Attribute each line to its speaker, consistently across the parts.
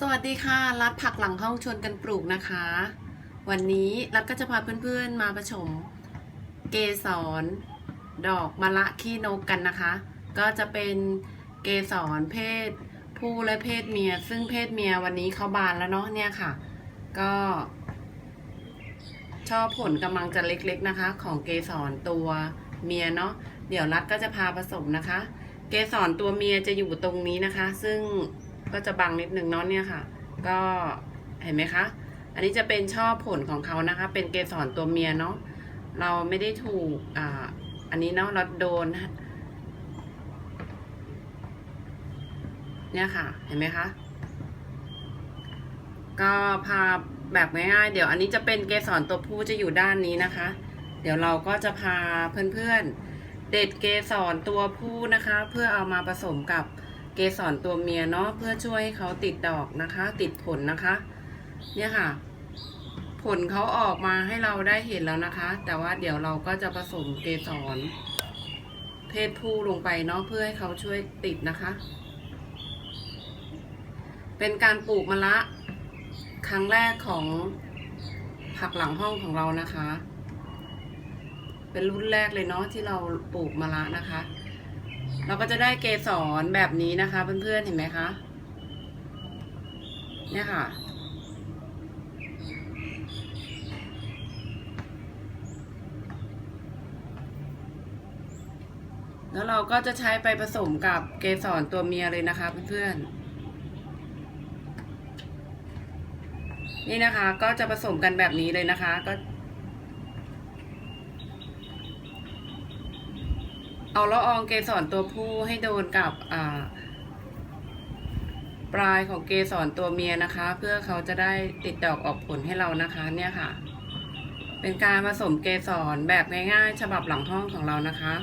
Speaker 1: สวัสดีค่ะ รัดผักหลังห้องชวนกันปลูกนะคะ วันนี้รัดก็จะพาเพื่อนๆมาผสมเกสรดอกมะละขี้นกกันนะคะ ก็จะเป็นเกสรเพศ ผู้และเพศเมีย ซึ่งเพศเมียวันนี้เขาบานแล้วเนาะเนี่ยค่ะ ก็ช่อผลกำลังจะเล็กๆนะคะ ของเกสรตัวเมียเนาะเดี๋ยวรัดก็จะพาผสมนะคะ เกสรตัวเมียจะอยู่ตรงนี้นะคะ ซึ่ง ก็จะบังนิดนึงเนาะเนี่ยค่ะ ก็เห็นไหมคะ อันนี้จะเป็นช่อผลของเขานะคะ เป็นเกสรตัวเมียเนาะเราไม่ได้ถูกอ่าอันนี้เนาะเราโดน เนี่ยค่ะ เห็นไหมคะก็พาแบบง่ายๆ เดี๋ยวอันนี้จะเป็นเกสรตัวผู้จะอยู่ด้านนี้นะคะ เดี๋ยวเราก็จะพาเพื่อนๆ เด็ดเกสรตัวผู้นะคะ เพื่อเอามาผสมกับ เกสรตัวเมียเนาะเพื่อช่วยให้เขาติดดอกนะคะ ติดผลนะคะ เนี่ยค่ะ ผลเขาออกมาให้เราได้เห็นแล้วนะคะ แต่ว่าเดี๋ยวเราก็จะผสมเกสรเพศผู้ลงไปเนาะเพื่อให้เขาช่วยติดนะคะ เป็นการปลูกมะละ ครั้งแรกของผักหลังห้องของเรานะคะ เป็นรุ่นแรกเลยเนาะที่เราปลูกมะละนะคะ เราก็จะได้เกสรแบบนี้นะคะ เพื่อนๆเห็นไหมคะเนี่ยค่ะ แล้วเราก็จะใช้ไปผสมกับเกสรตัวเมียเลยนะคะเพื่อนๆนี่นะคะก็จะผสมกันแบบนี้เลยนะคะ ก็ เอาละอองเกสรตัวผู้ให้โดนกับปลายของเกสรตัวเมียนะคะ เพื่อเขาจะได้ติดดอกออกผลให้เรานะคะเนี่ยค่ะ เป็นการผสมเกสรแบบง่ายๆ ฉบับหลังห้องของเรานะคะ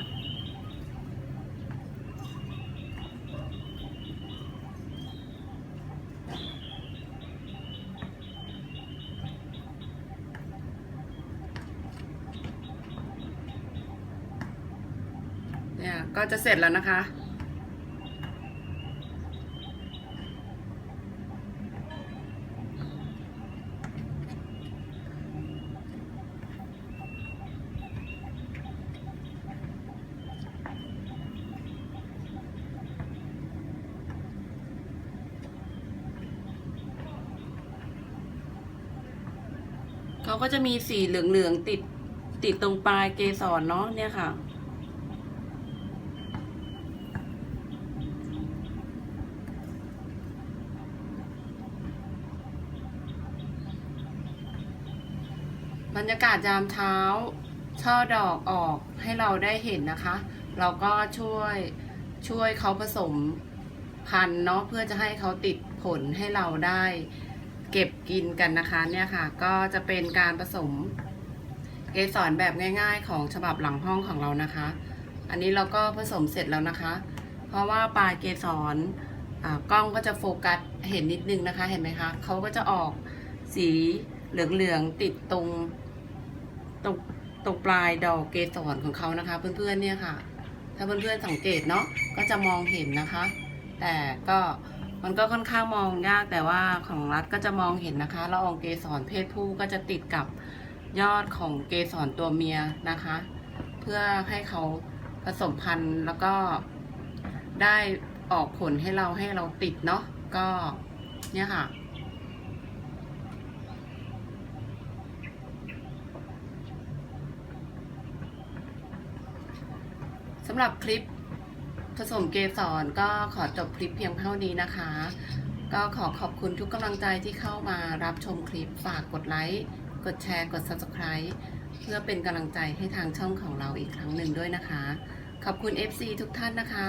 Speaker 1: เนี่ยก็จะเสร็จแล้วนะคะ เขาก็จะมีสีเหลืองๆติดติดตรงปลายเกสรเนาะเนี่ยค่ะ บรรยากาศยามเช้า ช่อดอกออกให้เราได้เห็นนะคะ เราก็ช่วยช่วยเขาผสมพันธุ์เนาะเพื่อจะให้เขาติดผลให้เราได้เก็บกินกันนะคะเนี่ยค่ะ ก็จะเป็นการผสมเกสรแบบง่าย ๆ ของฉบับหลังห้องของเรานะคะ อันนี้เราก็ผสมเสร็จแล้วนะคะ เพราะว่าปลายเกสรอ่ากล้องก็จะโฟกัสเห็นนิดนึงนะคะเห็นไหมคะเขาก็จะออกสี เหลืองๆติดตรงตรงตรงปลายดอกเกสรของเขานะคะ เพื่อนๆเนี่ยค่ะ ถ้าเพื่อนๆสังเกตเนาะก็จะมองเห็นนะคะ แต่ก็มันก็ค่อนข้างมองยากแต่ว่าของรัฐก็จะมองเห็นนะคะละอองเกสรเพศผู้ก็จะติดกับยอดของเกสรตัวเมียนะคะ เพื่อให้เขาผสมพันธุ์แล้วก็ได้ออกผลให้เราให้เราติดเนาะก็เนี่ยค่ะ สำหรับคลิปผสมเกสรก็ขอจบคลิปเพียงเท่านี้นะคะ ก็ขอขอบคุณทุกกำลังใจที่เข้ามารับชมคลิปฝากกดไลค์กดแชร์กด Subscribe เพื่อเป็นกำลังใจให้ทางช่องของเราอีกครั้งหนึ่งด้วยนะคะ ขอบคุณ FC ทุกท่านนะคะ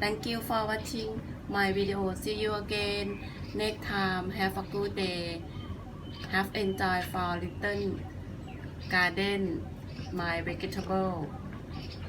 Speaker 1: Thank you for watching my video see you again next time have a good day have enjoy for little garden my vegetable